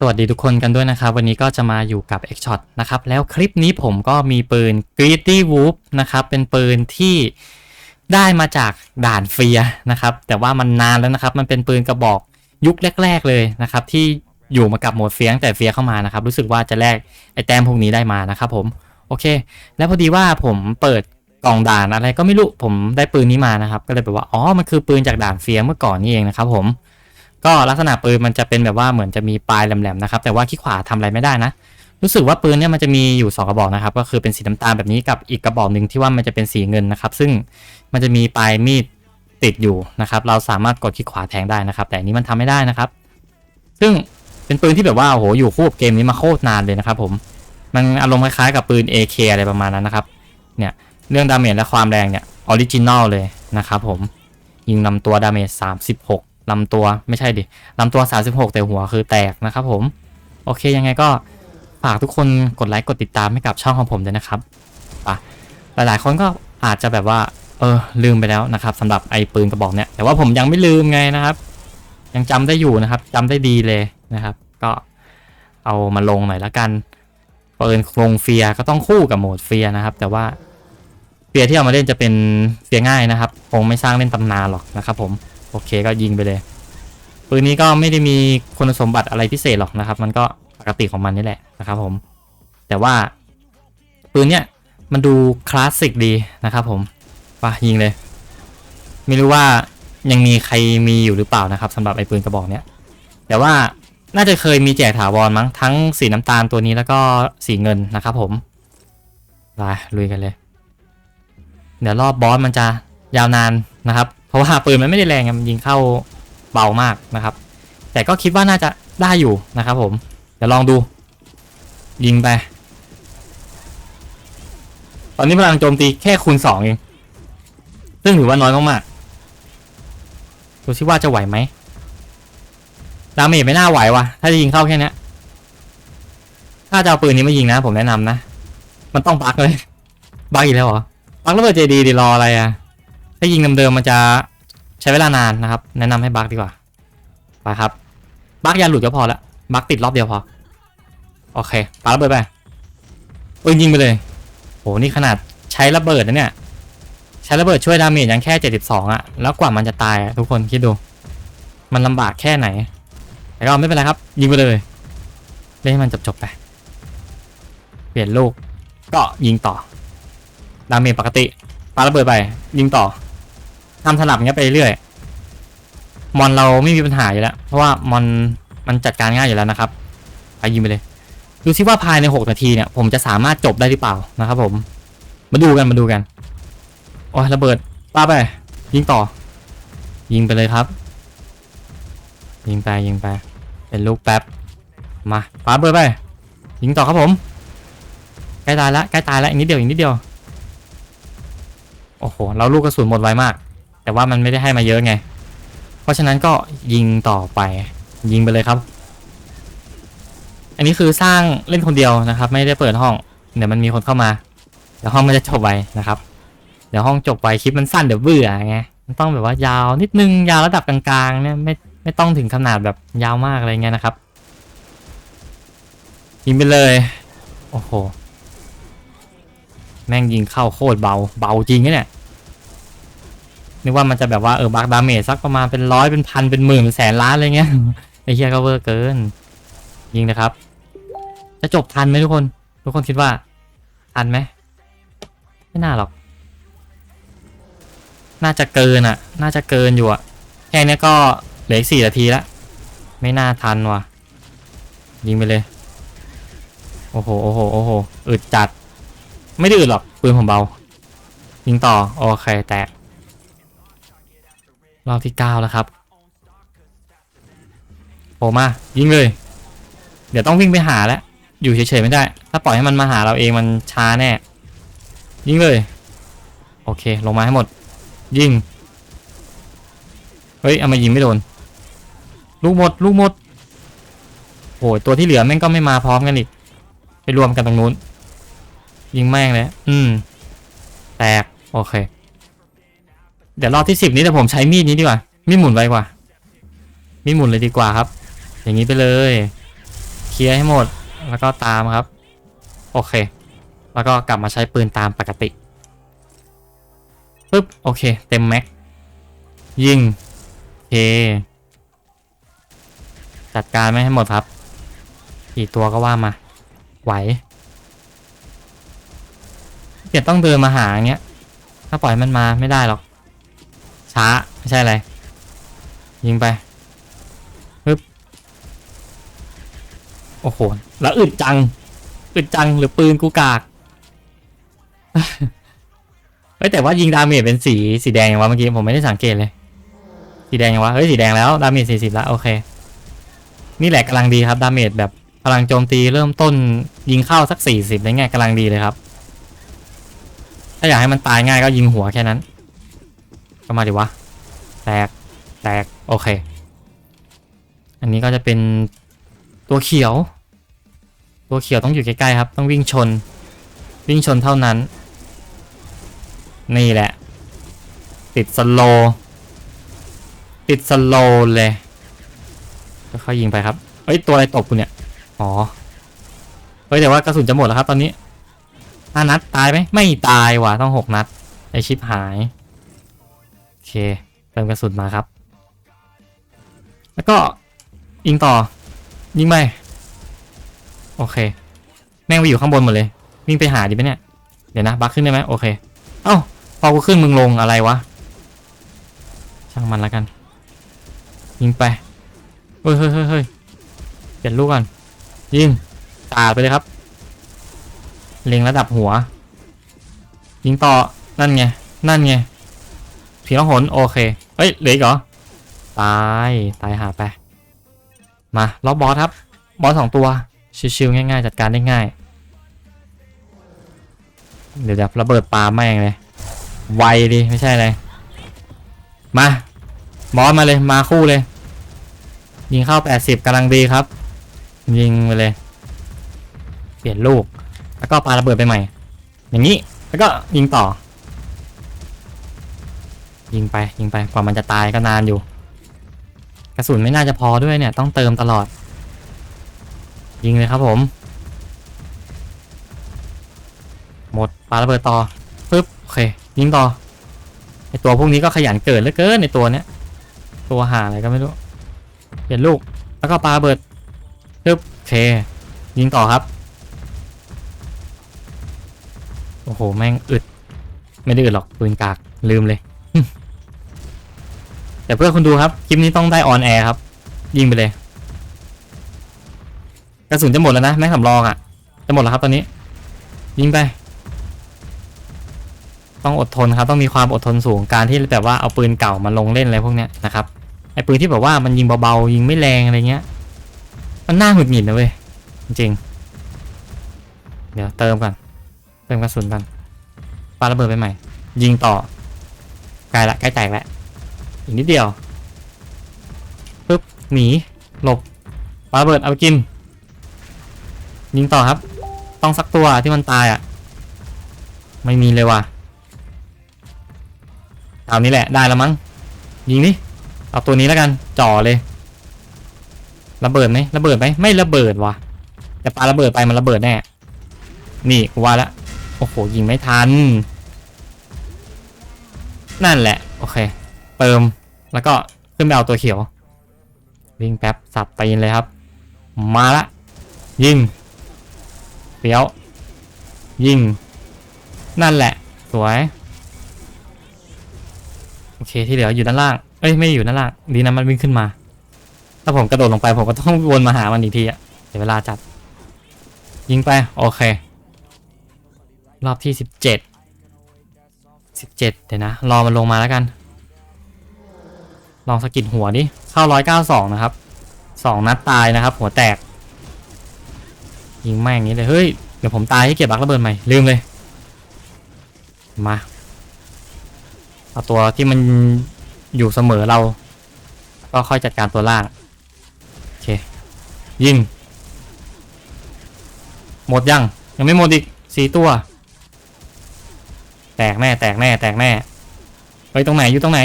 สวัสดีทุกคนกันด้วยนะครับ วันนี้ก็จะมาอยู่กับ X Shot นะครับ แล้วคลิปนี้ผมก็มีปืน Greedy Wolf นะครับ เป็นปืนที่ได้มาจากด่านเฟียนะครับ แต่ว่ามันนานแล้วนะครับ มันเป็นปืนกระบอกยุคแรก ๆ เลยนะครับ ที่อยู่มากับโหมดเฟียตั้งแต่เฟียเข้ามานะครับ รู้สึกว่าจะแลกไอแต้มพวกนี้ได้มานะครับผม โอเค แล้วพอดีว่าผมเปิดกล่องด่านอะไรก็ไม่รู้ ผมได้ปืนนี้มานะครับ ก็เลยแบบว่า อ๋อ มันคือปืนจากด่านเฟียเมื่อก่อนนี่เองนะครับผม ก็ลักษณะปืนมันจะเป็นแบบว่าเหมือนจะมีปลายแหลมๆนะครับแต่ว่าขี้ขวาทำอะไรไม่ได้นะ รู้สึกว่าปืนเนี่ยมันจะมีอยู่สองกระบอกนะครับก็คือเป็นสีน้ำตาลแบบนี้กับอีกกระบอกหนึ่งที่ว่ามันจะเป็นสีเงินนะครับ ซึ่งมันจะมีปลายมีดติดอยู่นะครับ เราสามารถกดขี้ขวาแทงได้นะครับ แต่อันนี้มันทำไม่ได้นะครับ ซึ่งเป็นปืนที่แบบว่าโอ้โหอยู่คู่กับเกมนี้มาโคตรนานเลยนะครับผมมันอารมณ์คล้ายๆกับปืน AK อะไรประมาณนั้นนะครับเนี่ยเรื่องดาเมจและความแรงเนี่ยออริจินอลเลยนะครับผมยิงลำตัวดาเมจ36 ลำตัวไม่ใช่ดิลำตัว 36 แต่หัวคือแตกนะครับผม โอเคยังไงก็ฝากทุกคนกดไลค์กดติดตามให้กับช่องของผมด้วยนะครับปะหลายๆ คนก็อาจจะแบบว่า เออลืมไปแล้วนะครับสำหรับไอ้ปืนกระบอกเนี่ยแต่ว่าผมยังไม่ลืมไงนะครับ ยังจำได้อยู่นะครับจำได้ดีเลยนะครับ ก็เอามาลงหน่อยละกันปืนลงเฟียก็ต้องคู่กับโหมดเฟียนะครับ แต่ว่าเฟียที่เอามาเล่นจะเป็นเฟียง่ายนะครับ คงไม่สร้างเล่นตำนานหรอกนะครับผม โอเคก็ยิงไปเลย ปืนนี้ก็ไม่ได้มีคุณสมบัติอะไรพิเศษหรอกนะครับ มันก็ปกติของมันนี่แหละนะครับผมแต่ว่าปืนเนี้ยมันดูคลาสสิกดีนะครับผมไปยิงเลย ไม่รู้ว่ายังมีใครมีอยู่หรือเปล่านะครับสำหรับไอ้ปืนกระบอกเนี้ยแต่ว่าน่าจะเคยมีแจกถาวรมั้งทั้งสีน้ำตาลตัวนี้แล้วก็สีเงินนะครับผมไปลุยกันเลย เดี๋ยวรอบบอสมันจะยาวนานนะครับ ราะว่าปืนมันไม่ได้แรงมันยิงเข้าเบามากนะครับ แต่ก็คิดว่าน่าจะได้อยู่นะครับผมเดี๋ยวลองดู ยิงไป ตอนนี้พลังโจมตีแค่คูณสองเอง ซึ่งถือว่าน้อยมากๆดูซิว่าจะไหวไหมดาเมจไม่น่าไหวว่ะ ถ้าจะยิงเข้าแค่นี้ถ้าจะเอาปืนนี้มายิงนะ ผมแนะนำนะ มันต้องบักเลย บักอีกแล้วเหรอ บักแล้วเปิดเจดีดีรออะไรอะ ถ้ายิงเดิมๆมันจะใช้เวลานานนะครับ แนะนำให้บักดีกว่าไปครับบักอยาหลุดก็พอละบักติดรอบเดียวพอ โอเคปาระเบิดไปเอ้ยยิงไปเลยโหนี่ขนาดใช้ระเบิดนะเนี่ย ใช้ระเบิดช่วยดาเมจยังแค่ 72อะแล้วกว่ามันจะตายทุกคนคิดดู มันลำบากแค่ไหน แต่ก็ไม่เป็นไรครับ ยิงไปเลยเล่นให้มันจบๆไป เปลี่ยนลูกก็ยิงต่อ ดาเมจปกติปาระเบิดไป ยิงต่อ ทำสลับเงี้ยไปเรื่อยมอนเราไม่มีปัญหาอยู่แล้ว เพราะว่ามอนมันจัดการง่ายอยู่แล้วนะครับไปยิงไปเลย ดูซิว่าภายใน 6 นาทีเนี่ย ผมจะสามารถจบได้หรือเปล่านะครับผม มาดูกันมาดูกันโอ้ยระเบิดป้าไป ยิงต่อ ยิงไปเลยครับ ยิงไปยิงไป เป็นลูกแป๊บ มาป้าเบิดไป ยิงต่อครับผม ใกล้ตายแล้วใกล้ตายแล้วอีกนิดเดียวอีกนิดเดียว โอ้โห เราลูกกระสุนหมดไวมาก แต่ว่ามันไม่ได้ให้มาเยอะไง เพราะฉะนั้นก็ยิงต่อไป ยิงไปเลยครับ อันนี้คือสร้างเล่นคนเดียวนะครับ ไม่ได้เปิดห้อง เดี๋ยวมันมีคนเข้ามาเดี๋ยวห้องมันจะจบไวนะครับ เดี๋ยวห้องจบไวคลิปมันสั้นเดี๋ยวเบื่อไงมันต้องแบบว่ายาวนิดนึงยาวระดับกลางๆเนี่ยไม่ไม่ต้องถึงขนาดแบบยาวมากอะไรเงี้ยนะครับยิงไปเลย โอ้โห แม่งยิงเข้าโคตรเบา เบาจริงเนี่ย นึกว่ามันจะแบบว่าเออบักดาเมจสักประมาณเป็นร้อยเป็นพันเป็นหมื่นเป็นแสนล้านอะไรเงี้ยไอ้เหี้ยก็เวอร์เกิน ยิงนะครับ จะจบทันไหมทุกคน ทุกคนคิดว่า ทันไหมไม่น่าหรอก น่าจะเกินอะ น่าจะเกินอยู่อะแค่เนี้ยก็เหลืออีกสี่นาทีละไม่น่าทันว่ะ ยิงไปเลย โอ้โหโอ้โหโอ้โหอึดจัด ไม่ได้อึดหรอกปืนผมเบา ยิงต่อ โอเคแตก รอบที่เก้าแล้วครับโผล่มายิงเลย เดี๋ยวต้องวิ่งไปหาแล้ว อยู่เฉยๆไม่ได้ ถ้าปล่อยให้มันมาหาเราเองมันช้าแน่ ยิงเลย โอเค ลงมาให้หมด ยิง เฮ้ยเอามายิงไม่โดน ลูกหมด ลูกหมดโอ้ยตัวที่เหลือแม่งก็ไม่มาพร้อมกันอีก ไปรวมกันตรงนู้น ยิงแม่งเลย อืม แตก โอเค เดี๋ยวรอบที่สิบนี้แต่ผมใช้มีดนี้ดีกว่า มีดหมุนไวกว่า มีดหมุนเลยดีกว่าครับ อย่างนี้ไปเลย เคลียร์ให้หมด แล้วก็ตามครับ โอเค แล้วก็กลับมาใช้ปืนตามปกติปึ๊บ โอเค เต็มแม็ก ยิงเค จัดการไม่ให้หมดครับ กี่ตัวก็ว่ามา ไหวเกียต้องเดินมาหาอย่างเงี้ย ถ้าปล่อยมันมาไม่ได้หรอก ช้า ไม่ใช่อะไร ยิงไปปึ๊บโอ้โห แล้วอึดจัง อึดจังหรือปืนกูกากเฮ้ยแต่ว่ายิงดาเมจเป็นสีสีแดงอย่างวะเมื่อกี้ผมไม่ได้สังเกตเลย สีแดงอย่างวะเฮ้ยสีแดงแล้วดาเมจสี่สิบแล้วโอเค นี่แหละกำลังดีครับดาเมจแบบพลังโจมตีเริ่มต้นยิงเข้าสักสี่สิบได้ไงกำลังดีเลยครับ ถ้าอยากให้มันตายง่ายก็ยิงหัวแค่นั้น ก็มาดิวะ แตก แตก โอเค อันนี้ก็จะเป็นตัวเขียว ตัวเขียวต้องอยู่ใกล้ๆครับ ต้องวิ่งชน วิ่งชนเท่านั้น นี่แหละ ติดสโล ติดสโลเลยค่อยๆยิงไปครับเฮ้ย ตัวอะไรตบกูเนี่ย อ๋อ เฮ้ยแต่ว่ากระสุนจะหมดแล้วครับตอนนี้ห้านัดตายไหมไม่ตายว่ะต้องหกนัดไอชิปหาย เค เติมกระสุนมาครับ แล้วก็ยิงต่อ ยิงไปโอเค แม่งไปอยู่ข้างบนหมดเลย วิ่งไปหาดิไหมเนี่ย เดี๋ยวนะ บักขึ้นได้ไหมโอเค เอ้า พอกูขึ้นมึงลงอะไรวะ ช่างมันแล้วกัน ยิงไปเฮ้ยเฮ้ยเฮ้ยเฮ้ยเปลี่ยนลูกก่อน ยิงตาดไปเลยครับ เล็งระดับหัว ยิงต่อ นั่นไง นั่นไง ผีน้องหนโอเคเฮ้ยเหลืออีกเหรอตายตายหาไปมาล็อกบอสครับบอสสองตัวชิวๆง่ายๆ จัดการได้ง่าย เดี๋ยวเดี๋ยวระเบิดปลาแม่งเลยไวดิไม่ใช่อะไรมาบอสมาเลยมาคู่เลย ยิงเข้า 80กำลังดีครับ ยิงไปเลย เปลี่ยนลูก แล้วก็ปาระเบิดไปใหม่ อย่างนี้แล้วก็ยิงต่อ ยิงไปยิงไปกว่ามันจะตายก็นานอยู่ กระสุนไม่น่าจะพอด้วยเนี่ย ต้องเติมตลอด ยิงเลยครับผม หมดปาระเบิดต่อปึ๊บโอเค ยิงต่อไอตัวพวกนี้ก็ขยันเกิดเหลือเกินในตัวเนี้ยตัวหาอะไรก็ไม่รู้เปลี่ยนลูกแล้วก็ปาระเบิดปึ๊บโอเค ยิงต่อครับโอ้โห แม่งอึด ไม่ได้อึดหรอกปืนกากลืมเลย แต่เพื่อคุณดูครับ คลิปนี้ต้องได้ออนแอร์ครับ ยิงไปเลย กระสุนจะหมดแล้วนะแม็กสำรองอะ่ะ จะหมดแล้วครับตอนนี้ ยิงไป ต้องอดทนครับ ต้องมีความอดทนสูงการที่แบบว่าเอาปืนเก่ามาลงเล่นอะไรพวกเนี้ยนะครับไอ้ปืนที่แบบว่ามันยิงเบาๆยิงไม่แรงอะไรเงี้ย มันน่าหงุดหงิดนะเว้ยจริง เดี๋ยวเติมก่อนเติมกระสุนก่อนปาระเบิดไปใหม่ ยิงต่อใกล้ละใกล้แตกแล้ว อีกนิดเดียวปึ๊บหนีหลบปาระเบิดเอาไปกิน ยิงต่อครับ ต้องสักตัวที่มันตายอะ ไม่มีเลยว่ะเอานี้แหละได้แล้วมั้ง ยิงนี่เอาตัวนี้แล้วกันจ่อเลยระเบิดไหมระเบิดไหมไม่ระเบิดว่ะแต่ปาระเบิดไปมันระเบิดแน่นี่กูว่าล้วโอ้โหยิงไม่ทัน นั่นแหละ โอเค เติม แล้วก็ขึ้นไปเอาตัวเขียว วิ่งแป๊บสับไปเลยครับ มาละ ยิงเปียว ยิง นั่นแหละ สวย โอเคที่เหลืออยู่ด้านล่าง เอ้ยไม่อยู่ด้านล่าง ดีนะมันวิ่งขึ้นมา ถ้าผมกระโดดลงไปผมก็ต้องวนมาหามันอีกทีอะเดี๋ยวเวลาจัด ยิงไป โอเค รอบที่สิบเจ็ดสิบเจ็ดเดี๋ยวนะ รอมันลงมาแล้วกัน ลองสกิดหัวดิ เข้าร้อยเก้าสองนะครับสองนัดตายนะครับ หัวแตก ยิงแม่งนี้เลย เฮ้ย เดี๋ยวผมตายให้เก็บบักระเบิดใหม่ ลืมเลย มา เอาตัวที่มันอยู่เสมอเรา ก็ค่อยจัดการตัวล่าง โอเค ยิง หมดยัง ยังไม่หมดอีกสี่ตัว แตกแน่ แตกแน่ แตกแน่เฮ้ยตรงไหนอยู่ตรงไหน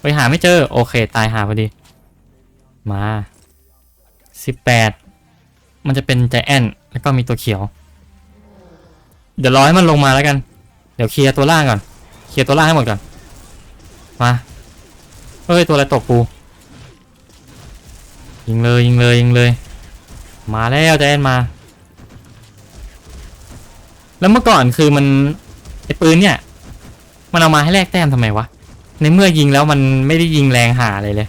ไปหาไม่เจอ โอเค ตายหาพอดี มาสิบแปดมันจะเป็นใจแอนแล้วก็มีตัวเขียว เดี๋ยวรอให้มันลงมาแล้วกัน เดี๋ยวเคลียร์ตัวล่างก่อน เคลียร์ตัวล่างให้หมดก่อน มาเอ้ย ตัวอะไรตกกูยิงเลยยิงเลยยิงเลย มาแล้วใจแอนมา แล้วเมื่อก่อนคือมันไอปืนเนี่ย มันเอามาให้แลกแต้มทำไมวะ ในเมื่อยิงแล้วมันไม่ได้ยิงแรงหาอะไรเลย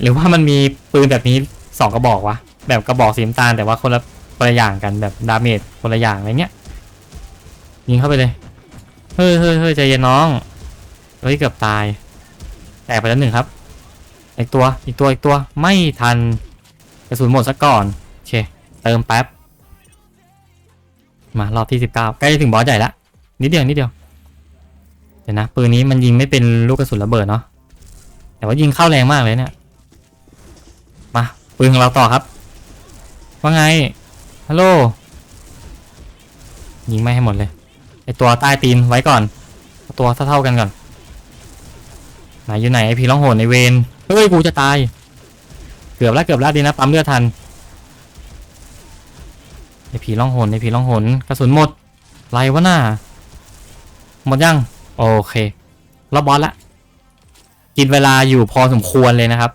หรือว่ามันมีปืนแบบนี้สองกระบอกวะ แบบกระบอกสีน้ำตาลแต่ว่าคนละคนละอย่างกันแบบดาเมจคนละอย่างอะไรเงี้ย ยิงเข้าไปเลย เฮ้ยเฮ้ยเฮ้ยใจเย็นน้อง เฮ้ยเกือบตาย แตกไปแล้วหนึ่งครับ อีกตัว อีกตัว อีกตัว ไม่ทันกระสุนหมดซะก่อน โอเค เติมแป๊บ มารอบที่สิบเก้าใกล้จะถึงบอสใหญ่ละนิดเดียว นิดเดียว ดี๋ยวนะปืนนี้มันยิงไม่เป็นลูกกระสุนระเบิดเนาะแต่ว่ายิงเข้าแรงมากเลยเนี่ยมาปืนของเราต่อครับ ว่าไงฮัลโหลยิงไม่ให้หมดเลยไอตัวใต้ตีนไว้ก่อน ตัวเท่าๆกันก่อนไหนอยู่ไหนไอพีร้องโหนในเวนเฮ้ยกูจะตาย เกือบแล้วเกือบแล้วดีนะปั๊มเลือดทันไอผีล่องหนไอผีล่องหนกระสุนหมดไรวะน่าหมดยัง โอเครอบบอสละ กินเวลาอยู่พอสมควรเลยนะครับ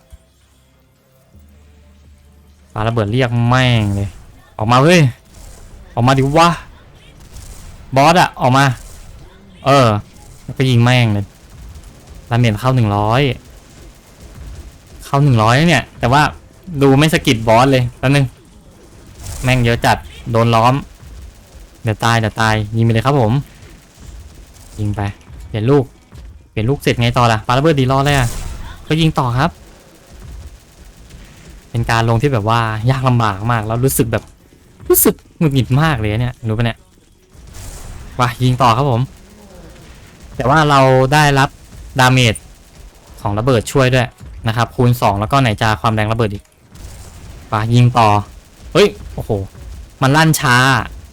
ปาระเบิดเรียกแม่งเลย ออกมาเว้ย ออกมาดิวะ บอสอะออกมา เออแล้วก็ยิงแม่งเลยดาเมจเข้าหนึ่งร้อยเข้าหนึ่งร้อยเนี่ย แต่ว่าดูไม่สกิดบอสเลยแป๊บนึง แม่งเยอะจัด โดนล้อม เดี๋ยวตายเดี๋ยวตาย ยิงไปเลยครับผม ยิงไป ลี่ยนลูก เปลี่ยนลูกเสร็จไงต่อล่ะปาระเบิดดีรอดเลยอะก็ยิงต่อครับ เป็นการลงที่แบบว่ายากลำบากมากแล้วรู้สึกแบบ รู้สึกหงุดหงิดมากเลยเนี่ยรู้ปะเนี่ยว่ายิงต่อครับผม แต่ว่าเราได้รับดาเมจของระเบิดช่วยด้วยนะครับคูณ 2 แล้วก็ไหนจะความแรงระเบิดอีกป่ะยิงต่อ เฮ้ยโอ้โห มันลั่นช้า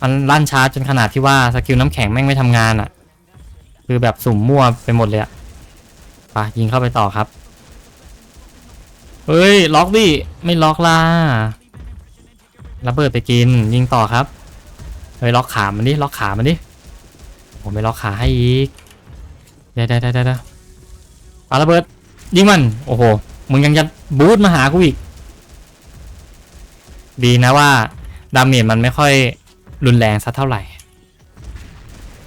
มันลั่นช้าจนขนาดที่ว่าสกิลน้ำแข็งแม่งไม่ทำงานอะ่ะ คือแบบสุ่มมั่วไปหมดเลยอะปะยิงเข้าไปต่อครับ เฮ้ย ล็อกดิ ไม่ล็อกล่ะระเบิดไปกิน ยิงต่อครับ เฮ้ย ล็อกขามันดิ ล็อกขามันดิ ผมไปล็อกขาให้อีกเดี๋ยวเดี๋ยวเดี๋ยวเดี๋ยวปาระเบิด ยิงมัน โอ้โห มึงยังจะบูทมาหากูอีก ดีนะว่า ดาเมจมันไม่ค่อยรุนแรงสักเท่าไหร่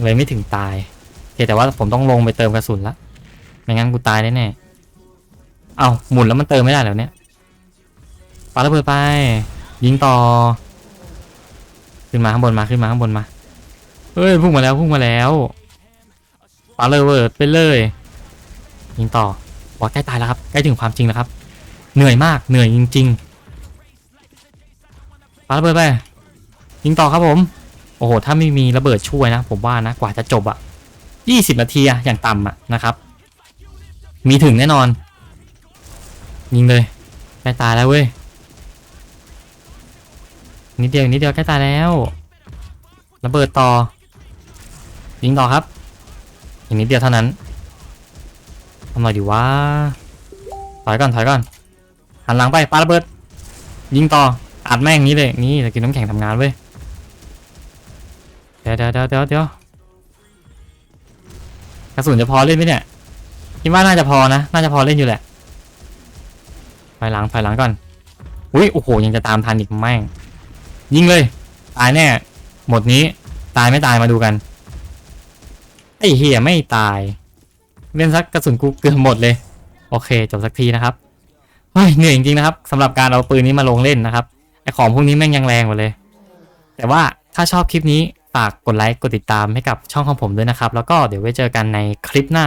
เลยไม่ถึงตาย เคแต่ว่าผมต้องลงไปเติมกระสุนละไม่งั้นกูตายแน่ๆเอาหมุนแล้วมันเติมไม่ได้แล้วเนี่ยปาระเบิดไป ยิงต่อ ขึ้นมาข้างบนมาขึ้นมาข้างบนมาเฮ้ยพุ่งมาแล้วพุ่งมาแล้วปาระเบิดไปเลย ยิงต่อบอกใกล้ตายแล้วครับใกล้ถึงความจริงแล้วครับ เหนื่อยมากเหนื่อยจริง ๆปาระเบิดไปยิงต่อครับผม โอ้โหถ้าไม่มีระเบิดช่วยนะ ผมว่านะกว่าจะจบอะ ยี่สิบนาทีอะอย่างต่ำอะนะครับ มีถึงแน่นอน ยิงเลยใกล้ตายแล้วเว้ยนิดเดียวนิดเดียวใกล้ตายแล้วระเบิดต่อ ยิงต่อครับ อีกนิดเดียวเท่านั้นทำหน่อยดีว่าถอยก่อนถอยก่อนหันหลังไปปาระเบิด ยิงต่ออัดแม่งนี้เลยนี่จะกินน้ำแข็งทำงานเว้ยเดี๋ยวเดี๋ยวเดี๋ยวเดี๋ยวเดี๋ยว กระสุนจะพอเล่นไหมเนี่ยคิดว่าน่าจะพอนะ น่าจะพอเล่นอยู่แหละถอยหลังถอยหลังก่อนอุ้ยโอ้โหยังจะตามทันอีกแม่งยิงเลย ตายแน่หมดนี้ ตายไม่ตายมาดูกันไอ้เฮียไม่ตายเล่นสักกระสุนกูเกือบหมดเลย โอเคจบสักทีนะครับเฮ้ยเหนื่อยจริงๆนะครับสำหรับการเอาปืนนี้มาลงเล่นนะครับไอของพวกนี้แม่งยังแรงกว่าเลย แต่ว่าถ้าชอบคลิปนี้ ฝากกดไลค์กดติดตามให้กับช่องของผมด้วยนะครับ แล้วก็เดี๋ยวไว้เจอกันในคลิปหน้า